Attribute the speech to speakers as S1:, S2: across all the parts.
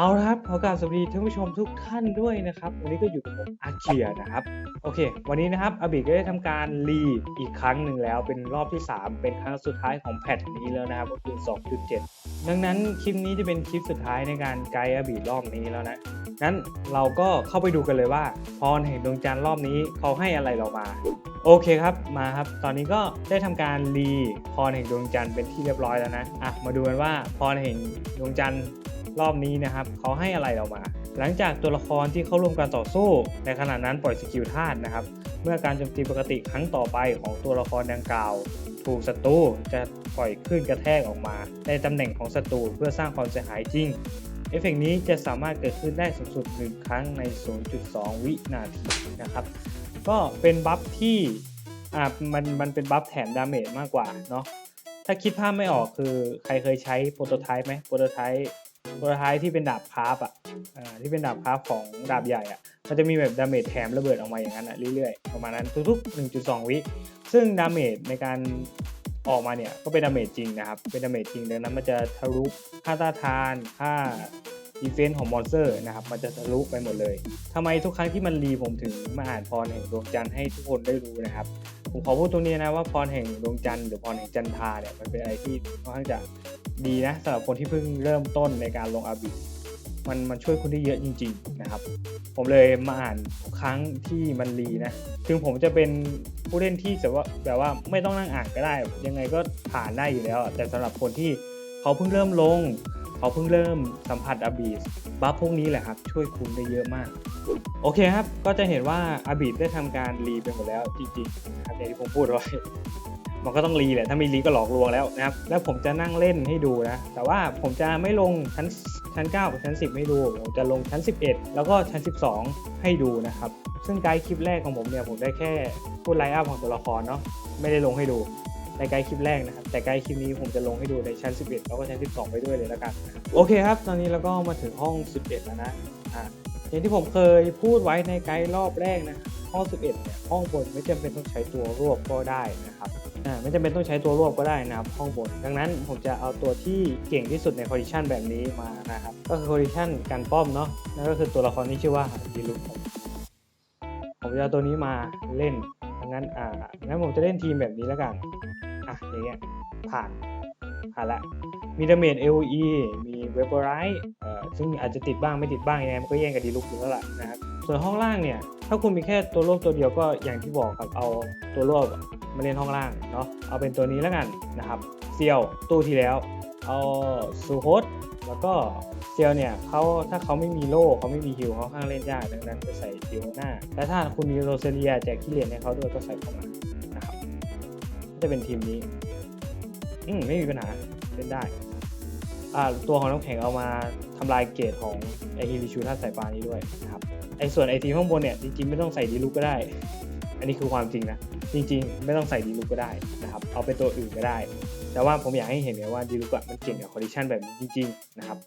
S1: เอาละครับขอกราบสวัสดีท่านผู้ชมทุกท่านด้วยนะครับ วันนี้ก็อยู่กับผมอาเคียนะครับ โอเค วันนี้นะครับอาบิก็ได้ทำการรีอีกครั้งหนึ่งแล้ว เป็นรอบที่ 3 เป็นครั้งสุดท้ายของแพทนี้แล้วนะครับ ก็คือ 2.7 ดังนั้นคลิปนี้จะเป็นคลิปสุดท้ายในการไกด์อาบิรอบนี้แล้วนะ งั้นเราก็เข้าไปดูกันเลยว่า พรแห่งดวงจันทร์รอบนี้เขาให้อะไรเรามา โอเคครับ มาครับ ตอนนี้ก็ได้ทำการรีพรแห่งดวงจันทร์เป็นที่เรียบร้อยแล้วนะ อะ มาดูกันว่าพรแห่งดวงจันทร์ รอบนี้นะครับเขาให้อะไรเรามา หลังจากตัวละครที่เข้าร่วมการต่อสู้ ในขณะนั้นปล่อยสกิลธาตุนะครับ เมื่อการโจมตีปกติครั้งต่อไปของตัวละครดังกล่าว ถูกศัตรูจะปล่อยคลื่นกระแทกออกมา ในตำแหน่งของศัตรูเพื่อสร้างความเสียหายจริงเอฟเฟกต์นี้จะสามารถเกิดขึ้นได้สูงสุด1ครั้งใน 0.2 วินาทีนะครับ ก็เป็นบัฟที่อ่ามันมันเป็นบัฟแถมดาเมจมากกว่าเนาะถ้าคิดภาพไม่ออกคือใครเคยใช้โปรโตไทป์ไหมโปรโตไทป์ ตไทป์ที่เป็นดาบคราฟอะอ่าที่เป็นดาบคราฟของดาบใหญ่อะมันจะมีแบบดาเมจแถมระเบิดออกมาอย่างนั้นอะเรื่อยๆประมาณนั้นทุกๆ 1.2 วิ ซึ่งดาเมจในการออกมาเนี่ยก็เป็นดาเมจจริงนะครับ เป็นดาเมจจริงดังนั้นมันจะทะลุค่าต้านทานค่าดีเฟนส์ของมอนสเตอร์นะครับมันจะทะลุไปหมดเลยทำไมทุกครั้งที่มันรีผมถึงมาอ่านพรแห่งดวงจันทร์ให้ทุกคนได้รู้นะครับ ผมขอพูดตรงนี้นะว่าพรแห่งดวงจันทร์หรือพรแห่งจันทาเนี่ยมันเป็นอะไรที่ค่อนข้างจะดีนะสำหรับคนที่เพิ่งเริ่มต้นในการลงอาบิมันมันช่วยคุณได้เยอะจริง ๆนะครับ ผมเลยมาอ่านครั้งที่มันรีนะถึงผมจะเป็นผู้เล่นที่แบบว่าแบบว่าไม่ต้องนั่งอ่านก็ได้ ยังไงก็ผ่านได้อยู่แล้ว แต่สำหรับคนที่เขาเพิ่งเริ่มลง เขาเพิ่งเริ่มสัมผัสอาบีสบัฟพวกนี้แหละครับ ช่วยคุณได้เยอะมาก โอเคครับ ก็จะเห็นว่าอาบีดได้ทำการรีไปหมดแล้วจริงๆนะครับอย่างที่ผมพูดไว้มันก็ต้องรีแหละ ถ้าไม่รีก็หลอกลวงแล้วนะครับ แล้วผมจะนั่งเล่นให้ดูนะ แต่ว่าผมจะไม่ลงชั้นชั้น 9 กับชั้น 10 ให้ดู ผมจะลงชั้น 11 แล้วก็ชั้น 12 ให้ดูนะครับ ซึ่งไกด์คลิปแรกของผมเนี่ยผมได้แค่พูดไลน์อัพของตัวละครเนาะ ไม่ได้ลงให้ดู ในไกด์คลิปแรกนะครับ แต่ไกด์คลิปนี้ผมจะลงให้ดูในชั้น 11 แล้วก็ชั้น 12 ไปด้วยเลยแล้วกัน โอเคครับ ตอนนี้เราก็มาถึงห้อง 11 แล้วนะอ่าอย่างที่ผมเคยพูดไว้ในไกด์รอบแรกนะห้อง 11 เนี่ยห้องบนไม่จำเป็นต้องใช้ตัวรวบก็ได้นะครับอ่าไม่จำเป็นต้องใช้ตัวรวบก็ได้นะครับห้องบน ดังนั้นผมจะเอาตัวที่เก่งที่สุดในคอ d ดิชันแบบนี้มานะครับก็คือคอ d ดิชันการป้อมเนาะนั่นก็คือตัวละครที่ชื่อว่าดิลุผมผมจะเอาตัวนี้มาเล่นดังนั้นอ่างั้นผมจะเล่นทีมแบบนี้แล้วกัน อะอย่างเงี้ยผ่านผ่านละมีดาเมจ AOE มีเวเบอร์ไรท์เอ่อซึ่งอาจจะติดบ้างไม่ติดบ้างยังไงมันก็แย่งกับดีลุกอยู่แล้วล่ะนะครับส่วนห้องล่างเนี่ย ถ้าคุณมีแค่ตัวรวบตัวเดียวก็อย่างที่บอกครับเอาตัวรวบมาเล่นห้องล่างเนาะเอาเป็นตัวนี้แล้วกันนะครับเซียวตู้ที่แล้ว เอาซูโฮสแล้วก็เซียวเนี่ยเขาถ้าเขาไม่มีโล่เขาไม่มีฮิวเขาข้างเล่นยากดังนั้นจะใส่ฮิวหน้าแต่ถ้าคุณมีโรเซเลียแจกขี้เหรียญให้เขาด้วยก็ใส่เข้ามา จะเป็นทีมนี้ อืมไม่มีปัญหาเล่นได้ อ่า ตัวของน้ำแข็งเอามาทำลายเกรดของไอฮิริชูท่าสายฟ้านี้ด้วยนะครับไอส่วนไอทีมข้างบนเนี่ยจริงๆไม่ต้องใส่ดีลุกก็ได้ อันนี้คือความจริงนะ จริงๆ ไม่ต้องใส่ดีลุกก็ได้นะครับ เอาเป็นตัวอื่นก็ได้ แต่ว่าผมอยากให้เห็นเลยว่าดีลุกอะมันเก่งกับคอนดิชันแบบนี้จริงๆนะครับ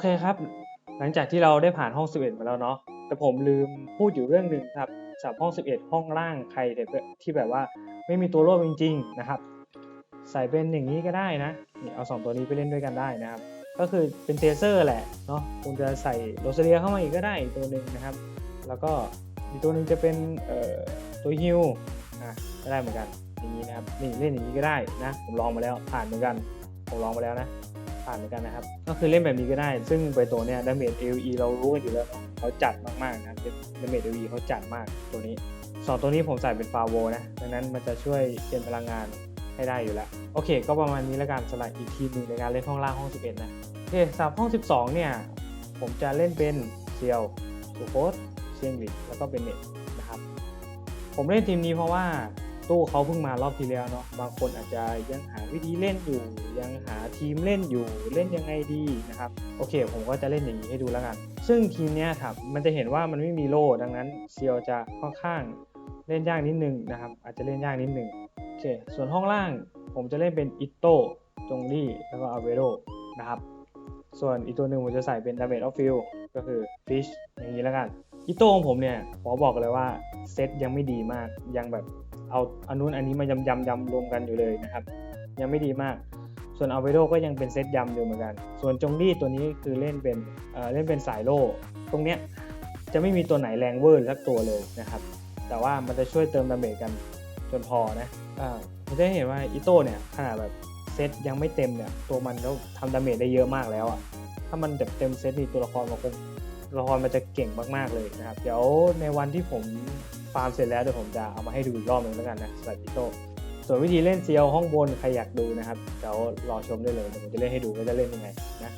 S1: เคครับ หลังจากที่เราได้ผ่านห้อง 11 มาแล้วเนาะแต่ผมลืมพูดอยู่เรื่องหนึ่งครับสำหรับห้อง 11 ห้องล่างใครที่แบบว่าไม่มีตัวร่วมจริง ๆ นะครับ ใส่เป็นอย่างนี้ก็ได้นะเอา 2 ตัวนี้ไปเล่นด้วยกันได้นะครับ ก็คือเป็นเทเซอร์แหละเนาะคุณจะใส่โรสเลียเข้ามาอีกก็ได้ตัวหนึ่งนะครับ แล้วก็อีกตัวหนึ่งจะเป็นตัวฮิวอะก็ได้เหมือนกันอย่างนี้นะครับนี่เล่นอย่างนี้ก็ได้นะผมลองมาแล้วผ่านเหมือนกันผมลองมาแล้วนะ ผ่านเหมือนกันนะครับ ก็คือเล่นแบบนี้ก็ได้ ซึ่งไบโตเนี่ยดาเมจ AOE เรารู้กันอยู่แล้วเขาจัดมากๆนะครับดาเมจ AOE เขาจัดมากตัวนี้สองตัวนี้ผมใส่เป็นฟาโวนะดังนั้นมันจะช่วยเจนพลังงานให้ได้อยู่แล้ว โอเค ก็ประมาณนี้แล้วกันสำหรับอีกทีมหนึ่งในการเล่นห้องล่างห้อง 11 นะ โอเคสำหรับห้อง 12 เนี่ย ผมจะเล่นเป็นเซียวสุโคสเชียงหลินแล้วก็เป็นเน็ตนะครับ ผมเล่นทีมนี้เพราะว่า ตู้เขาเพิ่งมารอบที่แล้วเนาะบางคนอาจจะยังหาวิธีเล่นอยู่ ยังหาทีมเล่นอยู่เล่นยังไงดีนะครับโอเค ผมก็จะเล่นอย่างนี้ให้ดูแล้วกัน ซึ่งทีมเนี้ยครับมันจะเห็นว่ามันไม่มีโล่ดังนั้นเซียวจะค่อนข้างเล่นยากนิดนึงนะครับ อาจจะเล่นยากนิดนึงโอเคส่วนห้องล่างผมจะเล่นเป็นอิโต้จงลี่แล้วก็อาเวโรนะครับส่วนอีกตัวหนึ่งผมจะใส่เป็น Damage of Field ก็คือ Fish อย่างนี้แล้วกันอิโต้ของผมเนี่ยขอบอกเลยว่าเซตยังไม่ดีมากยังแบบ เอาอันนู้นอันนี้มายำยำยำรวมกันอยู่เลยนะครับ ยังไม่ดีมาก ส่วนอาเวโรก็ยังเป็นเซตยำอยู่เหมือนกัน ส่วนจงลี่ตัวนี้คือเล่นเป็นเเล่นเป็นสายโล่ตรงเนี้ยจะไม่มีตัวไหนแรงเวอร์สักตัวเลยนะครับ แต่ว่ามันจะช่วยเติมดาเมจกันจนพอนะอ่ามันจะเห็นว่าอิโต้เนี่ยขนาดแบบเซตยังไม่เต็มเนี่ยตัวมันก็ทำดาเมจได้เยอะมากแล้วอะ่ะถ้ามันแบบเต็มเซตนี่ตัวละครมันคงละครมันจะเก่งมากๆเลยนะครับ เดี๋ยวในวันที่ผม ฟาร์มเสร็จแล้วเดี๋ยวผมจะเอามาให้ดูอีกรอบหนึ่งแล้วกันนะสำหรับพิโต้ส่วนวิธีเล่นเซียวห้องบนใครอยากดูนะครับเดี๋ยวรอชมได้เลยเดี๋ยวผมจะเล่นให้ดูว่าจะเล่นยังไงนะ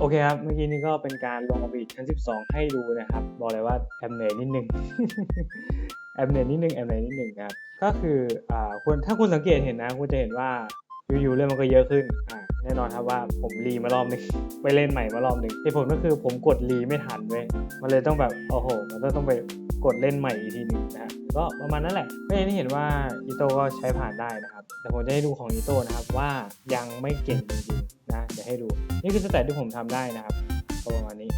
S2: โอ
S1: เคครับ เมื่อกี้นี้ก็เป็นการลงอบีชั้น 12 ให้ดูนะครับ บอกเลยว่าแอบเหนื่อยนิดนึง แอบเหนื่อยนิดนึงแอบเหนื่อยนิดนึงครับ ก็คืออ่าคุณถ้าคุณสังเกตเห็นนะ คุณจะเห็นว่า อยู่ๆเรื่องมันก็เยอะขึ้นอ่าแน่นอนครับว่าผมรีมารอบหนึงไปเล่นใหม่มารอบหนึ่งที่ผลก็คือผมกดรีไม่ทันเว้ยมันเลยต้องแบบโอ้โห มันก็ต้องไปกดเล่นใหม่อีกทีหนึ่งนะฮะก็ประมาณนั้นแหละก็อย่างที่เห็นว่าอีโต้ก็ใช้ผ่านได้นะครับ แต่ผมจะให้ดูของอีโต้นะครับว่ายังไม่เก่งจริงๆนะเดี๋ยวให้ดู นี่คือสเตตที่ผมทำได้นะครับก็ประมาณนี้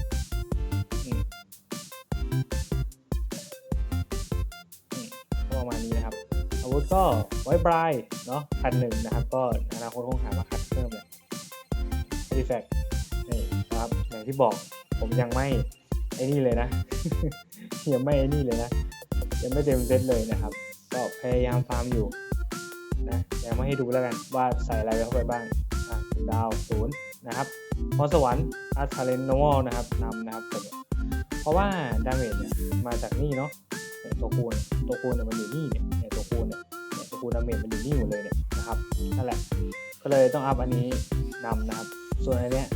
S1: ประมาณนี้นะครับ อาวุธก็ไว้ปลายเนาะคันหนึ่งนะครับ ก็อนาคตคงหามาคัดเพิ่มแหละ a r t i f a c t นี่นะครับ อย่างที่บอกผมยังไม่ไอ้นี่เลยนะยังไม่ไอ้นี่เลยนะ ยังไม่เต็มเซตเลยนะครับ ก็พยายามฟาร์มอยู่นะยังไม่ให้ดูแล้วกันว่าใส่อะไรเข้าไปบ้างดาวศูนย์นะครับพรสวรรค์อาร์ทาเลนโนวนะครับนำนะครับผมเพราะว่าดาเมจเนี่ยมาจากนี่เนาะตัวคูณตัวคูณเนี่ยมันอยู่นี่เนี่ย คูณดาเมจมันอยู่นี่หมดเลยเนี่ยนะครับนั่นแหละก็เลยต้องอัพอันนี้นำนะครับ ส่วนอันเนี้ย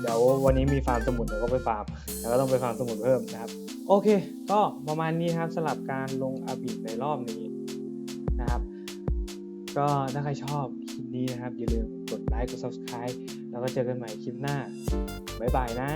S1: เดี๋ยววันนี้มีฟาร์มสมุดเดี๋ยวก็ไปฟาร์มแล้วก็ต้องไปฟาร์มสมุดเพิ่มนะครับ โอเค ก็ประมาณนี้ครับสำหรับการลงอาบิในรอบนี้นะครับ ก็ถ้าใครชอบคลิปนี้นะครับ อย่าลืมกดไลค์กด subscribe แล้วก็เจอกันใหม่คลิปหน้า บ๊ายบายนะ